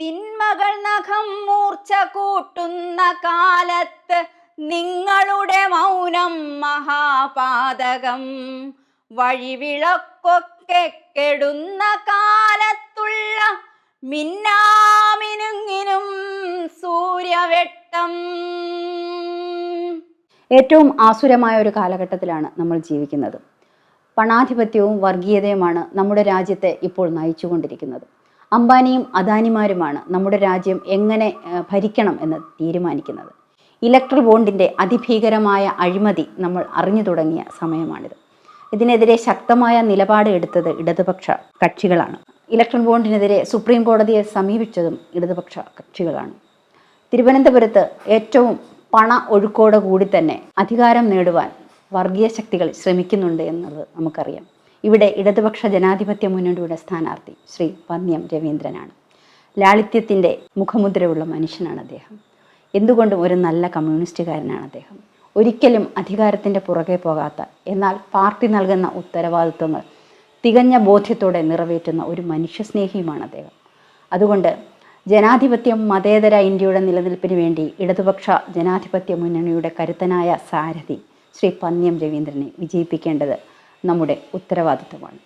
തിന്മകൾ നഖം മൂർച്ച കൂട്ടുന്ന കാലത്ത് നിങ്ങളുടെ മൗനം മഹാപാതകം. വഴിവിളക്കൊക്കെ കെടുന്ന കാലത്തുള്ള മിന്നാമിനുങ്ങിനും സൂര്യവെട്ടം. ഏറ്റവും ആസുരമായ ഒരു കാലഘട്ടത്തിലാണ് നമ്മൾ ജീവിക്കുന്നത്. പണാധിപത്യവും വർഗീയതയുമാണ് നമ്മുടെ രാജ്യത്തെ ഇപ്പോൾ നയിച്ചുകൊണ്ടിരിക്കുന്നത്. അംബാനിയും അദാനിമാരുമാണ് നമ്മുടെ രാജ്യം എങ്ങനെ ഭരിക്കണം എന്ന് തീരുമാനിക്കുന്നത്. ഇലക്ട്രൽ ബോണ്ടിന്റെ അതിഭീകരമായ അഴിമതി നമ്മൾ അറിഞ്ഞു തുടങ്ങിയ സമയമാണിത്. ഇതിനെതിരെ ശക്തമായ നിലപാട് എടുത്തത് ഇടതുപക്ഷ കക്ഷികളാണ്. ഇലക്ട്രൽ ബോണ്ടിനെതിരെ സുപ്രീം കോടതിയെ സമീപിച്ചതും ഇടതുപക്ഷ കക്ഷികളാണ്. തിരുവനന്തപുരത്ത് ഏറ്റവും പണ ഒഴുക്കോടെ കൂടി തന്നെ അധികാരം നേടുവാൻ വർഗീയ ശക്തികൾ ശ്രമിക്കുന്നുണ്ട് എന്നത് നമുക്കറിയാം. ഇവിടെ ഇടതുപക്ഷ ജനാധിപത്യ മുന്നണിയുടെ സ്ഥാനാർത്ഥി ശ്രീ പന്ന്യം രവീന്ദ്രനാണ്. ലാളിത്യത്തിന്റെ മുഖമുദ്രയുള്ള മനുഷ്യനാണ് അദ്ദേഹം. എന്തുകൊണ്ടും ഒരു നല്ല കമ്മ്യൂണിസ്റ്റുകാരനാണ് അദ്ദേഹം. ഒരിക്കലും അധികാരത്തിന്റെ പുറകെ പോകാത്ത എന്നാൽ പാർട്ടി നൽകുന്ന ഉത്തരവാദിത്വങ്ങൾ തികഞ്ഞ ബോധ്യത്തോടെ നിറവേറ്റുന്ന ഒരു മനുഷ്യസ്നേഹിയുമാണ് അദ്ദേഹം. അതുകൊണ്ട് ജനാധിപത്യം മതേതര ഇന്ത്യയുടെ നിലനിൽപ്പിന് വേണ്ടി ഇടതുപക്ഷ ജനാധിപത്യ മുന്നണിയുടെ കരുത്തനായ സാരഥി ശ്രീ പന്ന്യം രവീന്ദ്രനെ വിജയിപ്പിക്കേണ്ടത് നമ്മുടെ ഉത്തരവാദിത്വമാണ്.